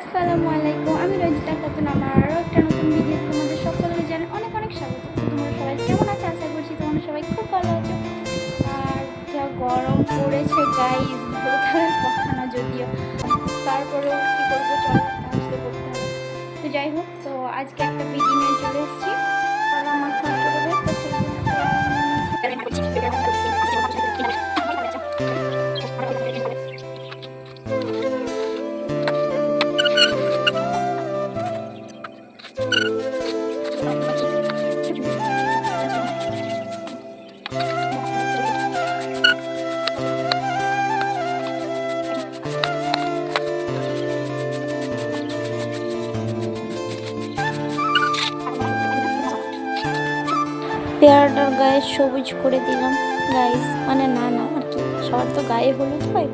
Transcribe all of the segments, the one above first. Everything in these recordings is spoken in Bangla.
আসসালামু আলাইকুম, আমি রঞ্জিতা খাতুন আমার আরও একটা নতুন ভিডিও তোমাদের সকলকে জানাই অনেক অনেক স্বাগত। তোমরা সবাই কেমন আছো? আশা করছি তোমরা সবাই খুব ভালো আছো। আর যা গরম পড়েছে গাইজ বোতলের কথা না যদিও। তারপরেও কী করব, চলো আসতে করতে তো যাই হোক, তো আজকে একটা ভিডিও নিয়ে চলে এসেছি। আর আমার পেয়ারাটার গায়ে সবুজ করে দিলাম। গাইস মানে না না, আর কি, সবার তো গায়ে হলুদ হয়।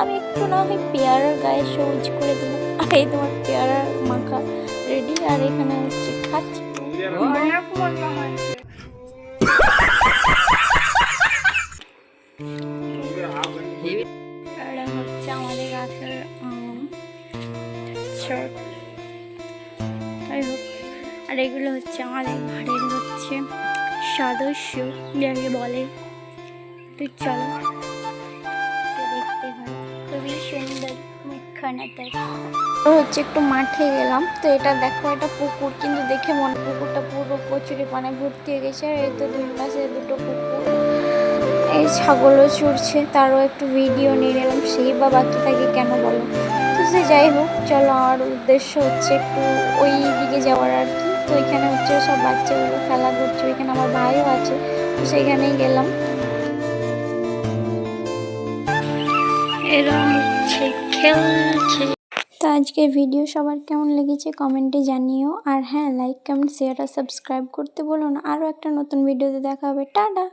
আমি একটু না হয় পেয়ারার গায়ে সবুজ করে দিলাম। আর, এই তোমার পেয়ারার মাখা রেডি আর এখানে হচ্ছে খাচ্ছি। হচ্ছে আমাদের গাছের আর এগুলো হচ্ছে আমাদের ঘরের হচ্ছে সদস্য যাকে বলে, তো চলো দেখতে খুবই সুন্দর মুখখানাতে তো হচ্ছে একটু মাঠে গেলাম, তো এটা দেখো, এটা পুকুর, কিন্তু দেখে মনে, পুকুরটা পুরো প্রচুরই পানে ভর্তি হয়ে গেছে, আর এই তো দুই পাশে দুটো পুকুর। এই ছাগলও চড়ছে, তারও একটু ভিডিও নিয়ে নিলাম, সেই বা বাকি থাকে কেন বলো? তো সে যাই হোক, চলো, আমার উদ্দেশ্য হচ্ছে একটু ওই দিকে যাওয়ার আর কি। তো এখানে হচ্ছে সব বাচ্চাগুলো খেলা করছে এখানে আমার ভাইও আছে তো সেখানেই গেলাম। এরকম হচ্ছে খেলছে। তো আজকের ভিডিও সবার কেমন লেগেছে কমেন্টে জানিও আর হ্যাঁ লাইক কমেন্ট শেয়ার আর সাবস্ক্রাইব করতে বলুন না। আরও একটা নতুন ভিডিওতে দেখা হবে। টাটা!